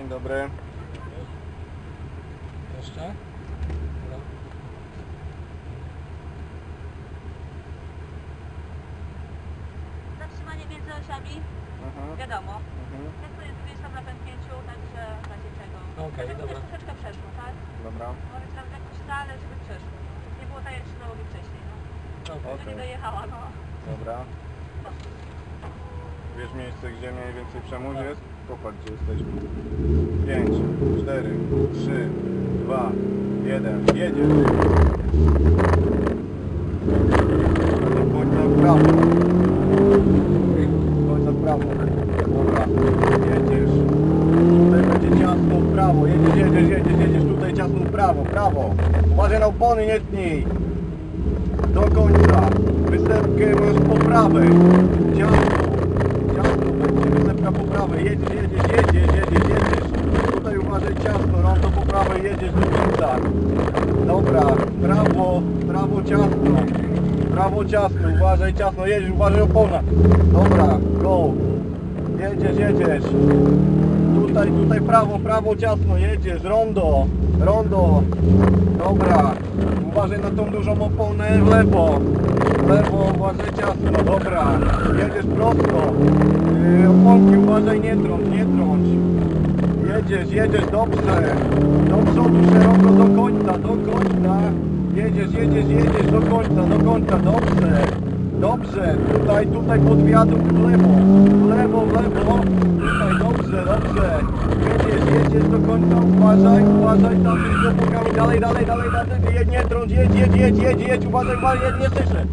dobry. Jeszcze? Dobra. Zatrzymanie między osiami, Mhm. wiadomo. Mhm. Jak to jest gdzieś tam na pęknięciu, także w razie czego. Okej, Żeby dobra. też troszeczkę przeszło, tak? Dobra. Może tam jakoś dalej, żeby przeszło. Nie było tak jak mi wcześniej, no. Okej. Że nie dojechała, no. Dobra. Wiesz miejsce, gdzie mniej więcej przemóż Tak. jest? Popatrz, gdzie jesteśmy. 5, 4, 3, 2, 1. Jedziesz. Chodź na prawo. Chodź na prawo. Dobra. Jedziesz. Tutaj będzie ciasno w prawo. Jedziesz, jedziesz, jedziesz, jedziesz. Tutaj ciasno w prawo, prawo. Uważaj na opony, nie tnij. Do końca. Wysepkę masz po prawej. Ciasno. Prawej. Jedziesz, jedziesz, jedziesz, jedziesz, jedziesz. Tutaj uważaj ciasno. Rondo po prawej. Jedziesz do końca. Dobra. Prawo, prawo ciasno. Prawo ciasno. Uważaj ciasno. Jedziesz, uważaj opona. Dobra. Go. Jedziesz, jedziesz. Tutaj, tutaj prawo, prawo ciasno. Jedziesz. Rondo. Rondo. Dobra. Uważaj na tą dużą oponę w lewo. W lewo, uważaj ciasno. Dobra. Jedziesz prosto. Yy, oponki, uważaj, nie trąć, nie trąć. Jedziesz, jedziesz, dobrze. Do przodu, szeroko, do końca, do końca. Jedziesz, jedziesz, jedziesz, do końca, do końca, dobrze. Dobrze, tutaj, tutaj pod wiadukt w lewo. W lewo, w lewo. Tutaj, dobrze, dobrze. Jedziesz, jedziesz do końca, uważaj, uważaj, tam z opokami, dalej, dalej, dalej, dalej. Jedź, nie trąć, jedź, jedź, jedź, jedź, jedź, uważaj, uważaj, jedź, nie słyszę.